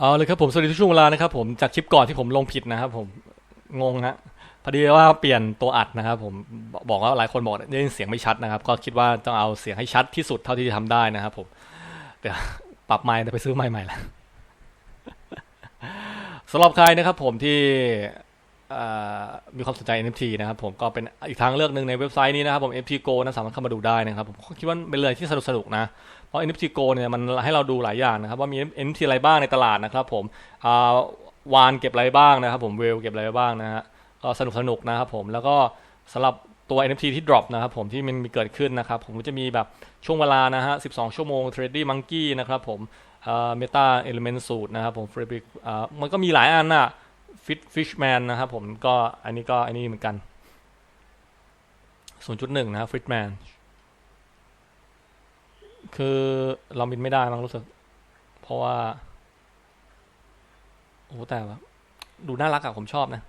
เอาเลยครับผมสวัสดีทุกช่วงเวลานะครับผมจากคลิปก่อนที่ผมลงผิดนะครับผมงงฮะพอดีว่าเปลี่ยนตัวอัดนะครับผมบอกว่าหลายคนบอกได้ยินเสียงไม่ชัดนะครับ ก็คิดว่าต้องเอาเสียงให้ชัดที่สุดเท่าที่จะทำได้นะครับผมเดี๋ยวปรับไมค์ไปซื้อไมค์ใหม่ละสำหรับใครนะครับผมที่ มีความสนใจ NFT นะครับผมก็เป็นอีกทางเลือกหนึ่งในเว็บไซต์นี้นะครับผม NFT Go นะสามารถเข้ามาดูได้นะครับผมคิดว่าเป็นเลยที่สนุกสนุกๆนะ เพราะ NFT Go เนี่ยมันให้เราดูหลายอย่างนะครับว่ามี NFT อะไรบ้างในตลาดนะครับผมาวานเก็บอะไรบ้างนะครับผมเวลเก็บอะไรบ้างนะฮะก็สนุกสนุกนะครับผมแล้วก็สำหรับตัว NFT ที่ drop นะครับผมที่มันมีเกิดขึ้นนะครับผมก็จะมีแบบช่วงเวลานะฮะ 12 ชั่วโมง Trady Monkey นะครับผมเอ่อ Meta Element Suit นะครับผม Fabric มันก็มีหลายอันน่ะ Fit Fishman นะครับผมก็อันนี้ก็อันนี้เหมือนกัน 0.1 นะครับ Fishman คือเราบินไม่ได้มั้งรู้สึก เพราะว่า โอ้แต่ว่าดูน่ารักอะผมชอบนะ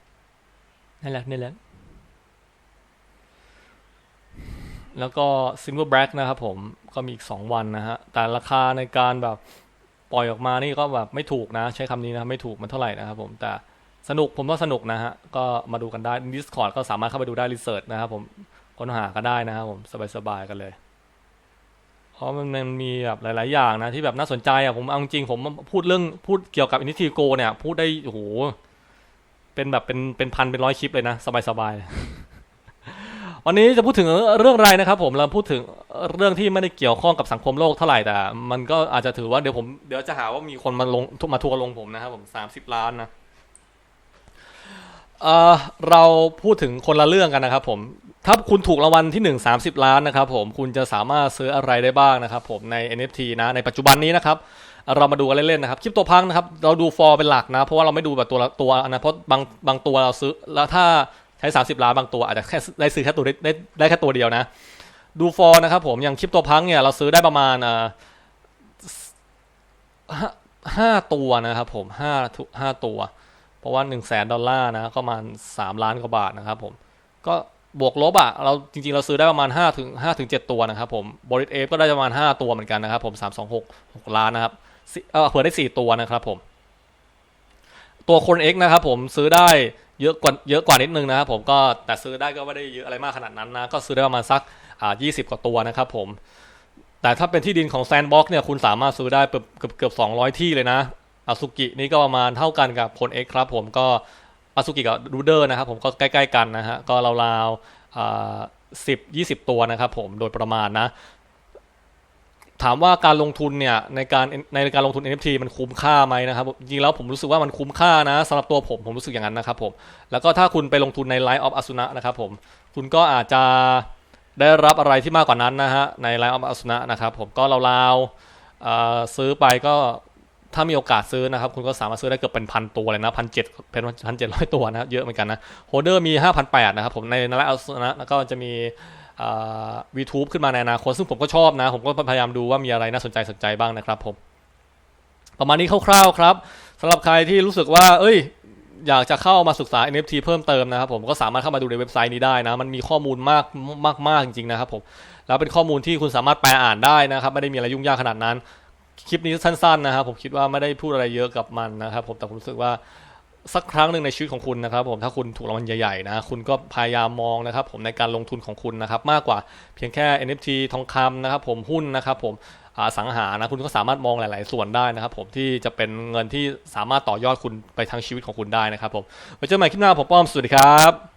นี่แหละนี่แหละ แล้วก็ Silver Black นะครับผมก็มีอีกสองวันนะฮะ แต่ราคาในการแบบปล่อยออกมานี่ก็แบบไม่ถูกนะ ใช้คำนี้นะ ไม่ถูกมันเท่าไหร่นะครับผมแต่ สนุกผมว่าสนุกนะฮะ ก็มาดูกันได้ Discord ก็สามารถเข้าไปดูได้ Research นะครับผมค้นหาก็ได้นะครับผมสบายๆกันเลยเพราะมันมันมีแบบหลาย ๆ อย่างนะที่แบบน่าสนใจอะผมเอาจริงผมพูดเรื่องพูดเกี่ยวกับอินิทีโกเนี่ย พูดได้โอ้โหเป็นแบบเป็นเป็นพันเป็นร้อยคลิปเลยนะ สบายๆ วันนี้จะพูดถึงเรื่องอะไรนะครับ ผมเราพูดถึงเรื่องที่ไม่ได้เกี่ยวข้องกับสังคมโลกเท่าไหร่แต่ มันก็อาจจะถือว่าเดี๋ยวผมเดี๋ยวจะหาว่ามีคนมาลงมาทัวร์ลงผมนะครับผมสามสิบล้านนะ เออเราพูดถึงคนละเรื่องกันนะครับผมถ้าคุณถูกรางวัลที่ 1 30 ล้านนะครับผมคุณจะสามารถซื้ออะไรได้บ้างนะครับผมใน NFT นะในปัจจุบันนี้นะครับเรามาดูกันเล่นๆนะครับคริปโตพังนะครับเราดูฟอร์เป็นหลักนะเพราะว่าเราไม่ดูแบบตัวตัวนะเพราะบางบางตัวเราซื้อแล้วถ้าใช้ 30 ล้านบางตัวอาจจะแค่ได้ซื้อแค่ตัวได้ได้แค่ตัวเดียวนะ ดูฟอร์นะครับผมอย่างคริปโตพังเนี่ยเราซื้อได้ประมาณอ่าห้าตัวนะครับผมห้าห้าตัว เพราะว่า1นึ่งแสนดอลลาร์นะก็ประมาณ3ล้านกว่าบาทนะครับผมก็บวกลบอะเราจริงๆ เราซื้อได้ประมาณ5ถึง5ถึง7ตัวนะครับผมบริษเอฟก็ได้ประมาณ 5 ตัวเหมือนกันนะครับผม3 2 6 6ล้านนะครับเออเผื่อได้ 4 ตัวนะครับผม ตัวคน X นะครับผมซื้อได้เยอะกว่าเยอะกว่านิดนึงนะครับผมก็แต่ซื้อได้ก็ไม่ได้เยอะอะไรมากขนาดนั้นนะ ก็ซื้อได้ประมาณสักอ่า20กว่าตัวนะครับผมแต่ถ้าเป็นที่ดินของแซนบ็อกเนี่ยคุณสามารถซื้อได้เกือบเกือบเกือบ200ที่เลยนะ อาซุกินี่ก็ประมาณเท่ากันกับคน X ครับผมก็อาซุกิกับรูเดอร์นะครับผมก็ใกล้ๆกันนะฮะก็ราวๆสิบยี่สิบตัวนะครับผมโดยประมาณนะ ถามว่าการลงทุนเนี่ยในการในการลงทุน NFT มันคุ้มค่าไหมนะครับจริงแล้วผมรู้สึกว่ามันคุ้มค่านะสำหรับตัวผมผมรู้สึกอย่างนั้นนะครับผมแล้วก็ถ้าคุณไปลงทุนใน Line of Asuna นะครับผมคุณก็อาจจะได้รับอะไรที่มากกว่านั้นนะฮะใน Line of Asuna นะครับผมก็ราวๆเอ่อซื้อไปก็ ถ้ามีโอกาสซื้อนะครับ คุณก็สามารถซื้อได้เกือบเป็นพันตัวเลยนะพันเจ็ดเป็นพันเจ็ดร้อยตัวนะเยอะเหมือนกันนะโฮเดอร์มีห้าพันแปดนะครับผมในนาราอัลนะแล้วก็จะมีวีทูบขึ้นมาในอนาคตซึ่งผมก็ชอบนะ ผมก็พยายามดูว่ามีอะไรน่าสนใจสนใจบ้างนะครับผมประมาณนี้คร่าวๆครับสำหรับใครที่รู้สึกว่า เอ้ย อยากจะเข้ามาศึกษา NFT เพิ่มเติมนะครับผมก็สามารถเข้ามาดูในเว็บไซต์นี้ได้นะ มันมีข้อมูลมากมากมากจริงๆนะครับผมแล้วเป็นข้อมูลที่คุณสามารถแปลอ่านได้นะครับ ไม่ได้มีอะไรยุ่งยากขนาดนั้น คลิปนี้สั้นๆนะครับผมคิดว่าไม่ได้พูดอะไรเยอะกับมันนะครับ ผมแต่ผมรู้สึกว่าสักครั้งหนึ่งในชีวิตของคุณนะครับ ผมถ้าคุณถูกรางวัลใหญ่ๆนะคุณก็พยายามมองนะครับ ผมในการลงทุนของคุณนะครับ มากกว่าเพียงแค่ NFT ทองคำนะครับ ผมหุ้นนะครับ ผมอสังหานะคุณก็สามารถมองหลาย ๆ ส่วนได้นะครับ ผมที่จะเป็นเงินที่สามารถต่อยอดคุณไปทั้งชีวิตของคุณได้นะครับ ผมไว้เจอกันใหม่คลิปหน้าผมป้อมสวัสดีครับ